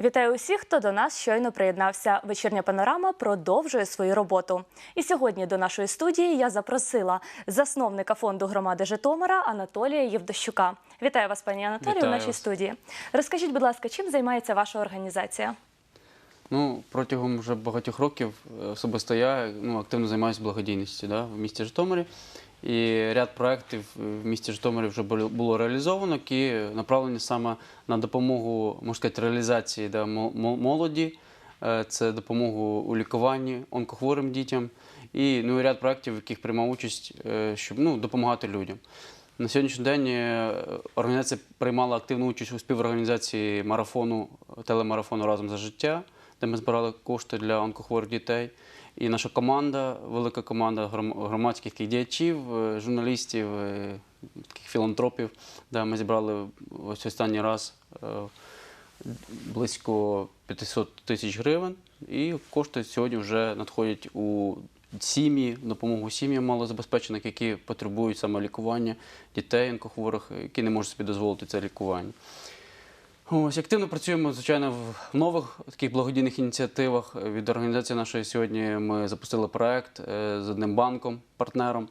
Вітаю усіх, хто до нас щойно приєднався. Вечірня панорама продовжує свою роботу. І сьогодні до нашої студії я запросила засновника фонду громади Житомира Анатолія Євдощука. Вітаю вас, пані Анатолію, в нашій вас. студії. Розкажіть, будь ласка, чим займається ваша організація? Ну, протягом вже багатьох років е, особисто я ну, активно займаюся благодійністю да, в місті Житомирі. І ряд проєктів в місті Житомирі вже було- реалізовано, які направлені саме на допомогу, можна сказати, реалізації молоді, Е, це допомогу у лікуванні онкохворим дітям і ну, ряд проєктів, в яких приймав участь, е, щоб ну, допомагати людям. На сьогоднішній день е, організація приймала активну участь у співорганізації марафону, телемарафону разом за життя, де ми збирали кошти для онкохворих дітей. І наша команда, велика команда громадських діячів, е, журналістів, е, таких філантропів, де ми зібрали ось останній раз е, близько 500 тисяч гривень. І кошти сьогодні вже надходять у сім'ї, допомогу сім'ям малозабезпечених, які потребують саме лікування дітей онкохворих, які не можуть собі дозволити це лікування. Ось активно працюємо, звичайно, в нових таких благодійних ініціативах. Від організації нашої сьогодні ми запустили проект е, з одним банком, партнером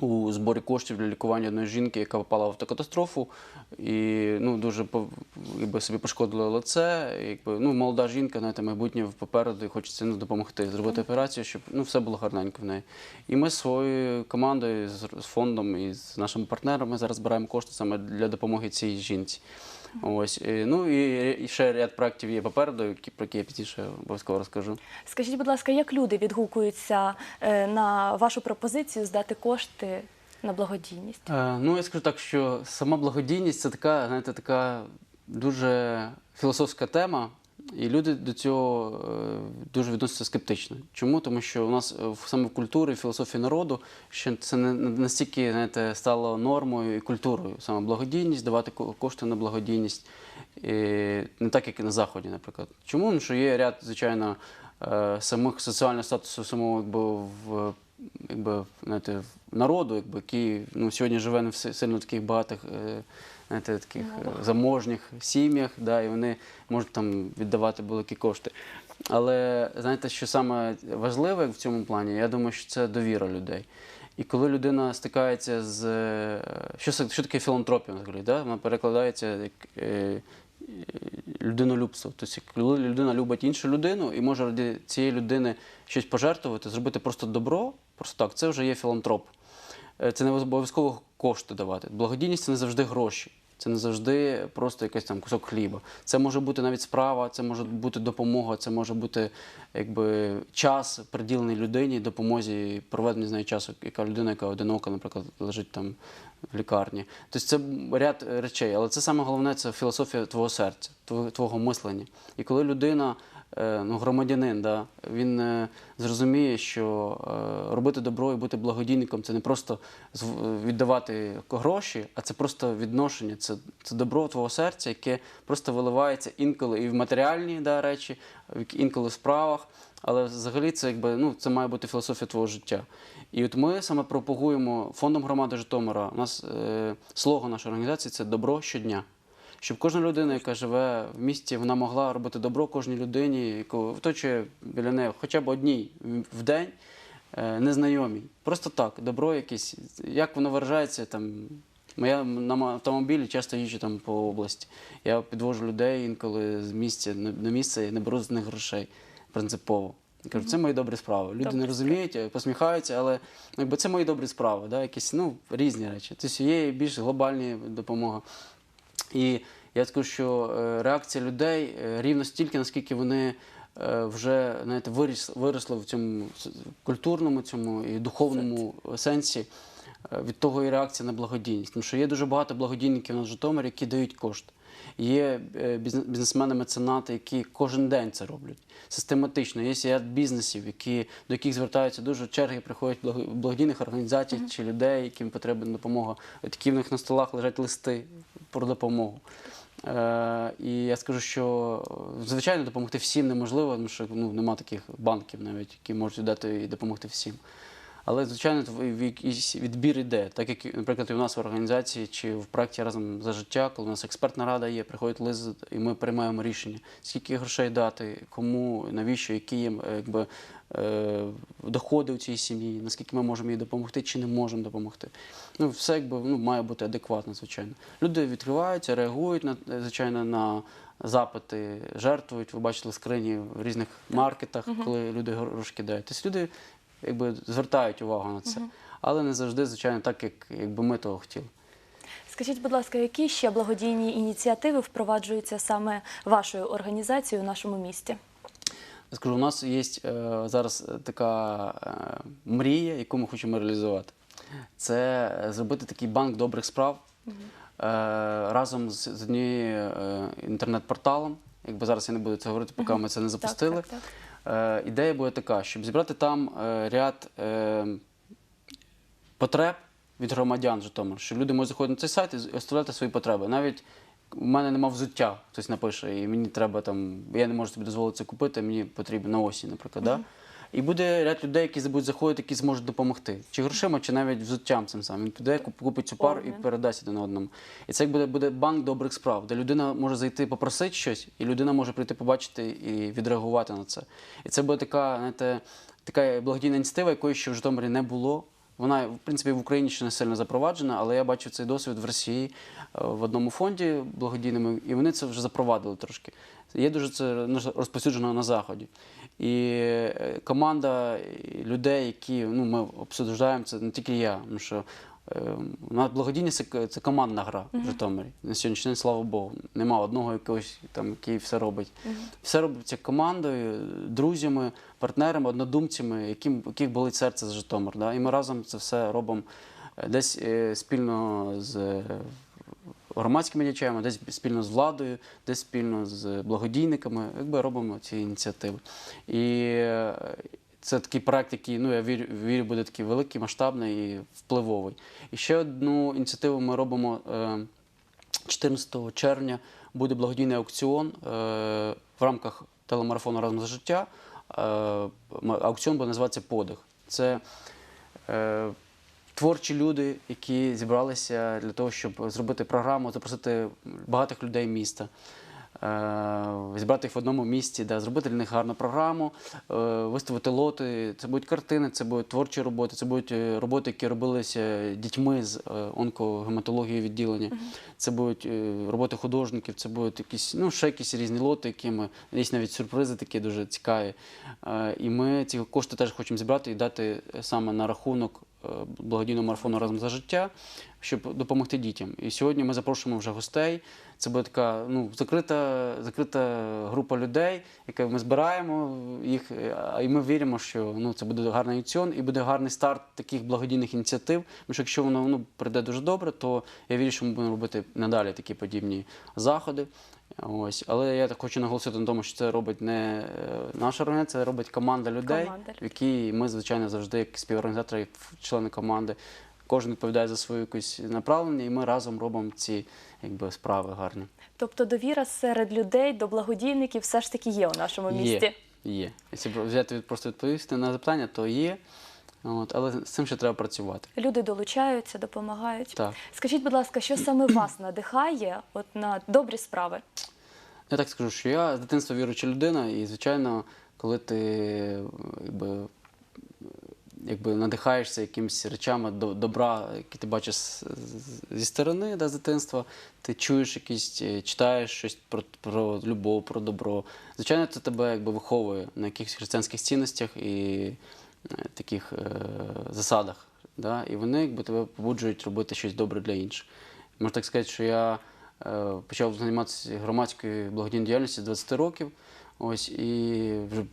у зборі коштів для лікування одної жінки, яка попала в автокатастрофу і ну, дуже якби, собі пошкодила лице. Якби, ну, молода жінка, знаєте, майбутнє попереду, і хочеться ну, допомогти зробити операцію, щоб ну, все було гарненько в неї. І ми з своєю командою, з фондом і з нашими партнерами зараз збираємо кошти саме для допомоги цій жінці. Ось ну і, ще ряд проєктів є попереду, про які я пізніше обов'язково розкажу. Скажіть, будь ласка, як люди відгукуються е, на вашу пропозицію здати кошти на благодійність? Е, ну я скажу так, що сама благодійність це така, знаєте, така дуже філософська тема, і люди до цього е, дуже відносяться скептично. Чому? Тому що у нас е, саме в культурі, в філософії народу ще це не настільки знаєте, стало нормою і культурою. Саме благодійність, давати кошти на благодійність, і не так, як і на Заході, наприклад. Чому? Тому що є ряд, звичайно, е, самих соціального статусу самого в якби, знаєте, народу, якби, який ну, сьогодні живе не в си- сильно таких багатих знаєте, таких е, заможних сім'ях, да, і вони можуть там віддавати великі кошти. Але знаєте, що саме важливе в цьому плані, я думаю, що це довіра людей. І коли людина стикається з. е, Що, що таке філантропія взагалі? Да? Вона перекладається як е, людинолюбство. Тобто, як коли людина любить іншу людину і може ради цієї людини щось пожертвувати, зробити просто добро, просто так, це вже є філантроп. Е, Це не обов'язково кошти давати. Благодійність це не завжди гроші. Це не завжди просто якийсь там кусок хліба. Це може бути навіть справа, це може бути допомога, це може бути якби час приділений людині, допомозі проведення з нею часу, яка людина, яка одинока, наприклад, лежить там в лікарні. Тобто це ряд речей, але це саме головне це філософія твого серця, твого, мислення. І коли людина ну, громадянин, да, він е, зрозуміє, що е, робити добро і бути благодійником це не просто віддавати гроші, а це просто відношення, це, це добро твого серця, яке просто виливається інколи і в матеріальні да, речі, інколи в справах. Але взагалі це якби ну це має бути філософія твого життя. І от ми саме пропагуємо фондом громади Житомира. У нас е, слоган нашої організації це добро щодня щоб кожна людина, яка живе в місті, вона могла робити добро кожній людині, яку оточує біля неї хоча б одній в день, е, незнайомій. Просто так, добро якесь. Як воно виражається там. Я на автомобілі часто їжджу там по області. Я підвожу людей інколи з місця на місце і не беру з них грошей принципово. Я кажу, це мої добрі справи. Люди Добрі не розуміють, е, посміхаються, але ну, якби це мої добрі справи, да? якісь ну, різні речі. Тобто є більш глобальні допомога. І я скажу, що е, реакція людей е, рівно стільки, наскільки вони е, вже знаєте, виріс, виросли в цьому культурному цьому і духовному сенсі. Від того і реакція на благодійність. Тому що є дуже багато благодійників на Житомирі, які дають кошти. Є бізнесмени-меценати, які кожен день це роблять систематично. Є ряд бізнесів, які, до яких звертаються дуже черги, приходять благо- благодійних організацій чи людей, яким потрібна допомога. Такі в них на столах лежать листи про допомогу. Е, і я скажу, що звичайно допомогти всім неможливо, тому що ну, нема таких банків навіть, які можуть дати і допомогти всім. Але, звичайно, в- в якийсь відбір іде. Так як, наприклад, і у нас в організації чи в проєкті разом за життя, коли у нас експертна рада є, приходить лист, і ми приймаємо рішення, скільки грошей дати, кому, навіщо, які є якби, е, доходи у цій сім'ї, наскільки ми можемо їй допомогти чи не можемо допомогти. Ну, все якби ну, має бути адекватно, звичайно. Люди відкриваються, реагують на звичайно на запити, жертвують. Ви бачили скрині в різних маркетах, коли люди гроші кидають. Тобто люди якби звертають увагу на це. Але не завжди, звичайно, так, як якби ми того хотіли. Скажіть, будь ласка, які ще благодійні ініціативи впроваджуються саме вашою організацією у нашому місті? Скажу, у нас є е, зараз така е, мрія, яку ми хочемо реалізувати. Це зробити такий банк добрих справ е, разом з, з однією е, інтернет-порталом. Якби зараз я не буду це говорити, поки ми це не запустили. Так, так, Е, ідея буде така, щоб зібрати там е, ряд е, потреб від громадян Житомир, що люди можуть заходити на цей сайт і оставляти свої потреби. Навіть у мене нема взуття, хтось напише, і мені треба там, я не можу собі дозволити це купити, мені потрібно на осінь, наприклад. Да? І буде ряд людей, які будуть заходити, які зможуть допомогти. Чи грошима, чи навіть взуттям цим самим. Він піде, купить цю пару і передасть один одному. І це буде, буде банк добрих справ, де людина може зайти попросити щось, і людина може прийти побачити і відреагувати на це. І це буде така, знаєте, така благодійна ініціатива, якої ще в Житомирі не було. Вона, в принципі, в Україні ще не сильно запроваджена, але я бачив цей досвід в Росії е, в одному фонді благодійному, і вони це вже запровадили трошки. Є дуже це ну, розповсюджено на заході. І е, команда людей, які ну, ми обсуждаємо, це не тільки я, тому що е, у нас благодійність це, командна гра в Житомирі. На сьогоднішній день, слава Богу, нема одного якогось там, який все робить. Все робиться командою, друзями, партнерами, однодумцями, яким, яких болить серце з Житомир. Да? І ми разом це все робимо е, десь е, спільно з громадськими діячами, десь спільно з владою, десь спільно з благодійниками, якби робимо ці ініціативи. І е, це такий проект, який ну я вірю, вірю, буде такий великий, масштабний і впливовий. І ще одну ініціативу ми робимо е, 14 червня. Буде благодійний аукціон е, в рамках телемарафону разом за життя. Е, аукціон буде називатися Подих. Це е, творчі люди, які зібралися для того, щоб зробити програму, запросити багатих людей міста. е, Зібрати їх в одному місці, да, зробити для них гарну програму, е, виставити лоти. Це будуть картини, це будуть творчі роботи, це будуть е, роботи, які робилися дітьми з онкогематології відділення. Це будуть роботи художників, це будуть якісь, ну, ще якісь різні лоти, які ми є навіть сюрпризи такі дуже цікаві. І ми ці кошти теж хочемо зібрати і дати саме на рахунок благодійного марафону разом за життя, щоб допомогти дітям. І сьогодні ми запрошуємо вже гостей. Це буде така ну, закрита, закрита група людей, яку ми збираємо їх, е, і ми віримо, що ну, це буде гарний аукціон і буде гарний старт таких благодійних ініціатив. Тому що якщо воно ну, прийде дуже добре, то я вірю, що ми будемо робити надалі такі подібні заходи. Ось, але я так хочу наголосити на тому, що це робить не е, наша організація, це робить команда людей, Команда. в якій ми, звичайно, завжди, як співорганізатори, як члени команди, кожен відповідає за своє якесь направлення, і ми разом робимо ці якби, справи гарні. Тобто довіра серед людей до благодійників все ж таки є у нашому місті. Є. Є. Якщо взяти просто відповісти на запитання, то є. От, але з цим ще треба працювати. Люди долучаються, допомагають. Так. Скажіть, будь ласка, що саме вас надихає от на добрі справи? Я так скажу, що я з дитинства віруюча людина, і, звичайно, коли ти якби, якби надихаєшся якимись речами до- добра, які ти бачиш зі сторони да, з дитинства, ти чуєш якісь, е, читаєш щось про, про любов, про добро. Звичайно, це тебе якби виховує на якихось християнських цінностях і таких е, засадах. Да? І вони якби тебе побуджують робити щось добре для інших. Можна так сказати, що я е, почав займатися громадською благодійною діяльністю з 20 років. Ось і вже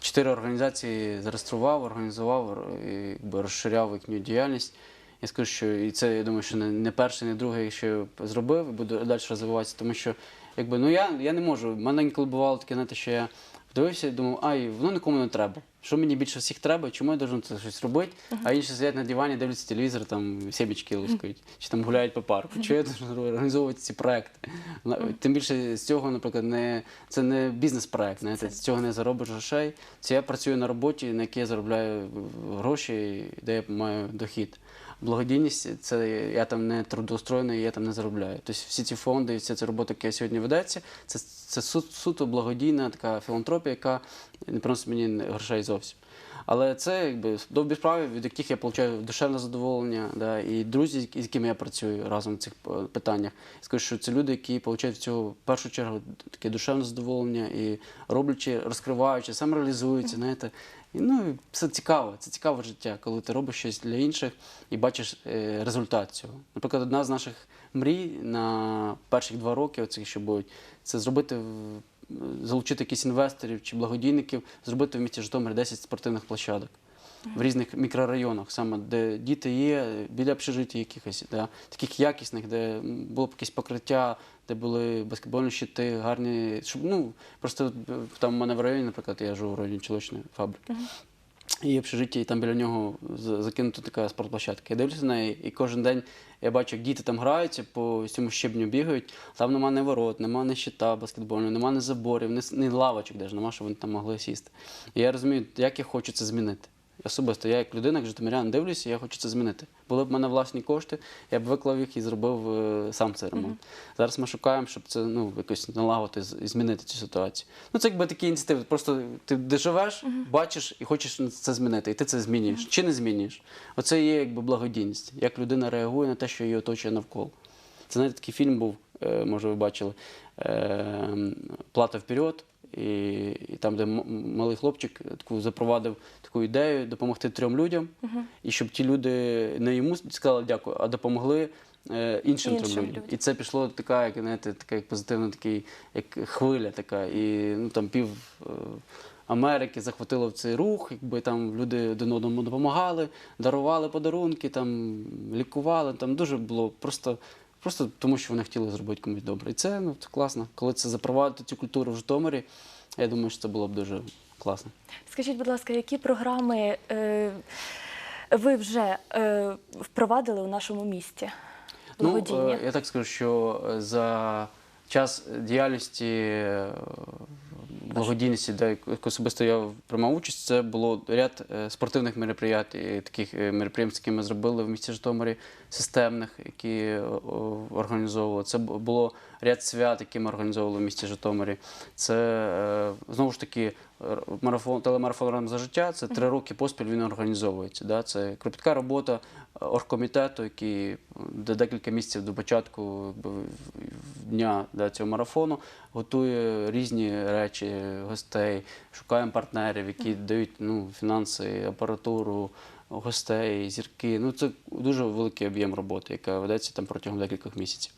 чотири організації зареєстрував, організував і розширяв їхню діяльність. Я скажу, що і це я думаю, що не, перший, не другий, що зробив, і буду далі розвиватися, тому що якби ну я, я не можу. В мене інколи бувало таке, знаєте, що я дивився і думав, ай, воно нікому не треба. Що мені більше всіх треба, чому я должен це щось робити, а інші сидять на дивані, дивляться телевізор, там сімечки лускають, чи там гуляють по парку. Чого я должен організовувати ці проекти? Тим більше з цього, наприклад, не це не бізнес-проект, знаєте, з цього не заробиш грошей. Це я працюю на роботі, на якій я заробляю гроші, де я маю дохід. Благодійність це я там не трудоустроєний, я там не заробляю. Тобто всі ці фонди, вся ця робота, яка сьогодні ведеться, це, це су- суто благодійна така філантропія, яка не приносить мені грошей зовсім. Але це якби добрі справи, від яких я отримую душевне задоволення, да, і друзі, з якими я працюю разом в цих е, питаннях. Скажу, що це люди, які отримують в цього в першу чергу таке душевне задоволення і роблячи, розкриваючи, самореалізуються, знаєте. Ну, це цікаво, це цікаве життя, коли ти робиш щось для інших і бачиш е, результат цього. Наприклад, одна з наших мрій на перших два роки, оцих, що будуть, це зробити залучити якісь інвесторів чи благодійників, зробити в місті Житомир 10 спортивних площадок в різних мікрорайонах, саме де діти є, біля общежиття якихось, да, таких якісних, де було б якесь покриття, де були баскетбольні щити, гарні. Щоб, ну, просто е, там у мене в районі, наприклад, я живу в районі чоловічної фабрики. І общежиття, і там біля нього закинута така спортплощадка. Я дивлюся на неї, і кожен день я бачу, як діти там граються, по цьому щебню бігають. Там нема ні ворот, нема ні щита баскетбольного, нема ні заборів, ні, ні лавочок, де ж нема, щоб вони там могли сісти. І я розумію, як я хочу це змінити. Особисто я як людина, як житомирян, дивлюся, я хочу це змінити. Були б в мене власні кошти, я б виклав їх і зробив е, сам цей ремонт. Зараз ми шукаємо, щоб це ну, якось налагодити з- і змінити цю ситуацію. Ну, це якби такі ініціативи. Просто ти де живеш, бачиш і хочеш це змінити, і ти це змінюєш чи не змінюєш. Оце є якби благодійність, як людина реагує на те, що її оточує навколо. Це знаєте, такий фільм був, е, може, ви бачили е, Плата вперед. І, і там, де малий хлопчик таку запровадив таку ідею допомогти трьом людям, і щоб ті люди не йому сказали дякую, а допомогли е, іншим, Іншим трьом людям. людям. І це пішло така, як знаєте, така як позитивна, такий, як хвиля така. І ну там пів е, Америки захватило в цей рух, якби там люди один одному допомагали, дарували подарунки, там лікували. Там дуже було просто. Просто тому, що вони хотіли зробити комусь добре. І це ну це класно. Коли це запровадити цю культуру в Житомирі, я думаю, що це було б дуже класно. Скажіть, будь ласка, які програми е, ви вже е, впровадили у нашому місті? Ну, е, я так скажу, що е, за час діяльності е, благодійності, де особисто я приймав участь, це було ряд е, спортивних мероприятій, таких е, мероприємств, які ми зробили в місті Житомирі, системних, які е, організовували. Це було ряд свят, які ми організовували в місті Житомирі. Це е, знову ж таки марафон, телемарафон «Разом за життя. Це три роки поспіль він організовується. Да? Це кропітка робота е, оргкомітету, який декілька місяців до початку в дня да, цього марафону готує різні речі, гостей, шукаємо партнерів, які дають ну, фінанси, апаратуру. Гостей, зірки. Ну це дуже великий об'єм роботи, яка ведеться там протягом декількох місяців.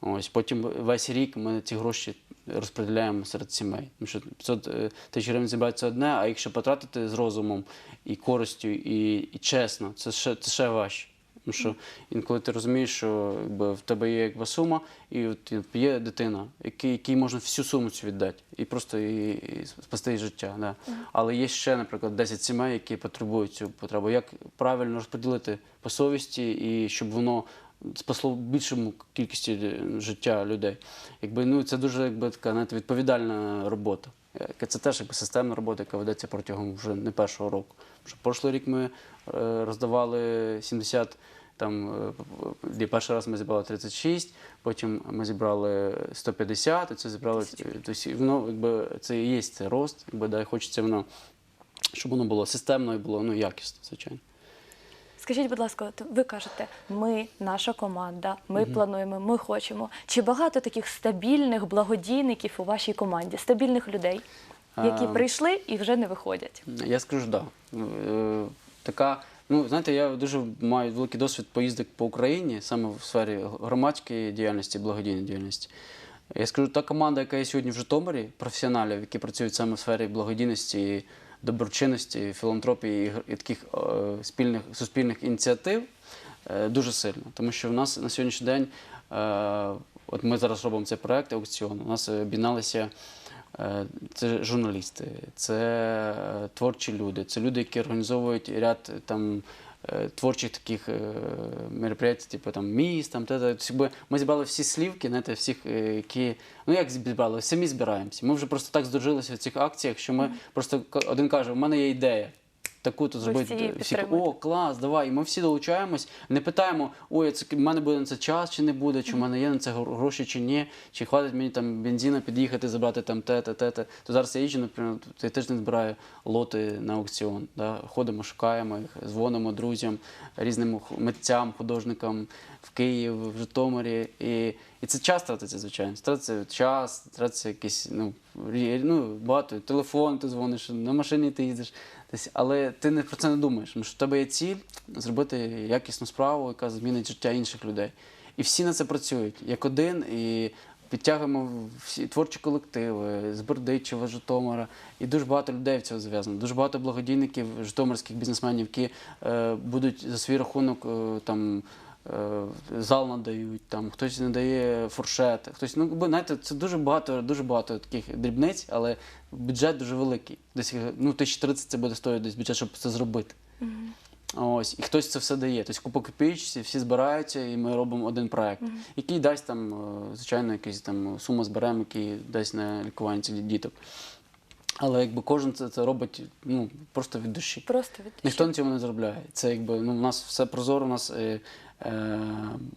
Ось потім весь рік ми ці гроші розподіляємо серед сімей. Тому що 500 е, тисяч гривень зібрати це одне, а якщо потратити з розумом і користю, і, і чесно, це ще, це ще важче. Тому що інколи ти розумієш, що якби, в тебе є якби сума, і от є дитина, якій, якій можна всю суму цю віддати, і просто і, і спасти їй життя. Да. Але є ще, наприклад, 10 сімей, які потребують цю потребу. Як правильно розподілити по совісті, і щоб воно спасло більшому кількості е, життя людей. Якби, ну, це дуже якби, така знаєте, відповідальна робота. Е, Це теж якби, системна робота, яка ведеться протягом вже не першого року. Що прошлий рік ми е, роздавали 70, там, е, де перший раз ми зібрали 36, потім ми зібрали 150, і це зібрали, тобто, воно, якби, це і є цей рост, якби, да, і хочеться воно, щоб воно було системно і було ну, якісно, звичайно. Скажіть, будь ласка, ви кажете, ми, наша команда, ми плануємо, ми хочемо. Чи багато таких стабільних благодійників у вашій команді, стабільних людей, які А, прийшли і вже не виходять? Я скажу, так. Да. Е, Така, ну знаєте, я дуже маю великий досвід поїздок по Україні, саме в сфері громадської діяльності, благодійної діяльності. Я скажу, та команда, яка є сьогодні в Житомирі, професіоналів, які працюють саме в сфері благодійності, доброчинності, філантропії і таких е, спільних суспільних ініціатив, е, дуже сильно. Тому що в нас на сьогоднішній день, е, от ми зараз робимо цей проект аукціон, у нас об'єдналися Це журналісти, це творчі люди, це люди, які організовують ряд там творчих таких е, мероприятий, типу там міст, там те. Тобто, якби ми зібрали всі слівки, знаєте, всіх, е, які ну як зібрали, самі збираємося. Ми вже просто так здружилися в цих акціях, що ми просто один каже: у мене є ідея. Таку-то зробити. всі о, клас, давай. І ми всі долучаємось, не питаємо, ой, це в мене буде на це час чи не буде, чи в мене є на це гроші чи ні, чи хватить мені там бензина під'їхати, забрати там те, те, те, те. То зараз я їжджу, наприклад, цей тиждень збираю лоти на аукціон. Да? Ходимо, шукаємо їх, дзвонимо друзям, різним митцям, художникам в Київ, в Житомирі. І, і це час тратиться, звичайно. Тратиться час, тратиться якийсь, ну, ну, багато, телефон ти дзвониш, на машині ти їздиш. Десь, але ти не про це не думаєш, тому що в тебе є ціль зробити якісну справу, яка змінить життя інших людей. І всі на це працюють як один, і підтягуємо всі творчі колективи з Бердичева, Житомира. І дуже багато людей в цього зв'язано. Дуже багато благодійників, житомирських бізнесменів, які е, будуть за свій рахунок е, там. Е, Зал надають, там хтось надає фуршет, хтось, ну знаєте, це дуже багато, дуже багато таких дрібниць, але бюджет дуже великий. Десь ну, 1030 це буде стоїти десь бюджет, щоб це зробити. Ось, і хтось це все дає. Тобто купа копійчці, всі збираються, і ми робимо один проект, який дасть там, е, звичайно, якийсь там суму зберемо, який дасть на лікування цих діток. Але якби кожен це, це робить ну, просто від душі. Просто від Ніхто на цьому не заробляє. Це якби ну, у нас все прозоро, у нас е, е,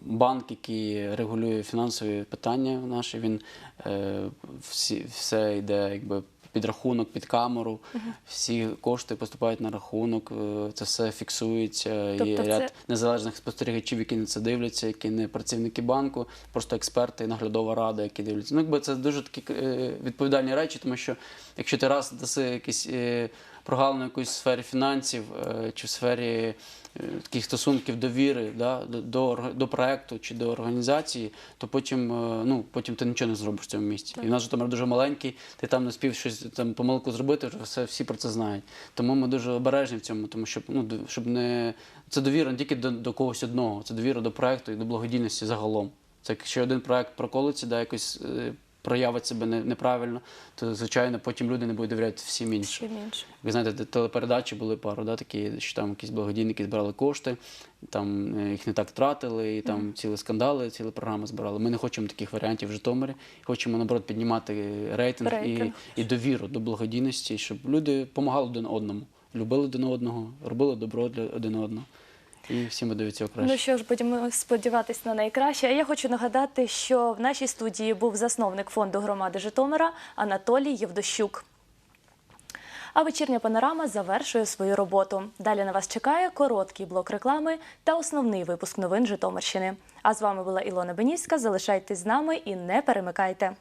банк, який регулює фінансові питання наші, він е, всі, все йде якби під рахунок, під камеру, всі кошти поступають на рахунок, е, це все фіксується. Є Тобто ряд це- незалежних спостерігачів, які на це дивляться, які не працівники банку, просто експерти, наглядова рада, які дивляться. Ну, якби це дуже такі е, відповідальні речі, тому що якщо ти раз даси якісь е, прогалину якоїсь сфері фінансів е, чи в сфері е, таких стосунків довіри да, до, до, проекту чи до організації, то потім, е, ну, потім ти нічого не зробиш в цьому місці. І в нас Житомир дуже маленький, ти там не спів щось там помилку зробити, все, всі про це знають. Тому ми дуже обережні в цьому, тому щоб, ну, щоб не. Це довіра не тільки до, до когось одного, це довіра до проекту і до благодійності загалом. Це якщо один проект проколиться, да, якось проявить себе неправильно, то звичайно потім люди не будуть довіряти всім іншим. всім іншим. Ви знаєте, телепередачі були пару, да, такі, що там якісь благодійники збирали кошти, там е, їх не так тратили, і там цілі скандали, цілі програми збирали. Ми не хочемо таких варіантів в Житомирі. Хочемо наоборот піднімати рейтинг, Рейтинг. І, і довіру до благодійності, щоб люди допомагали один одному, любили один одного, робили добро для один одного. І всім цього краще. Ну що ж, будемо сподіватися на найкраще. А я хочу нагадати, що в нашій студії був засновник фонду громади Житомира Анатолій Євдощук. А вечірня панорама завершує свою роботу. Далі на вас чекає короткий блок реклами та основний випуск новин Житомирщини. А з вами була Ілона Бенівська. Залишайтесь з нами і не перемикайте.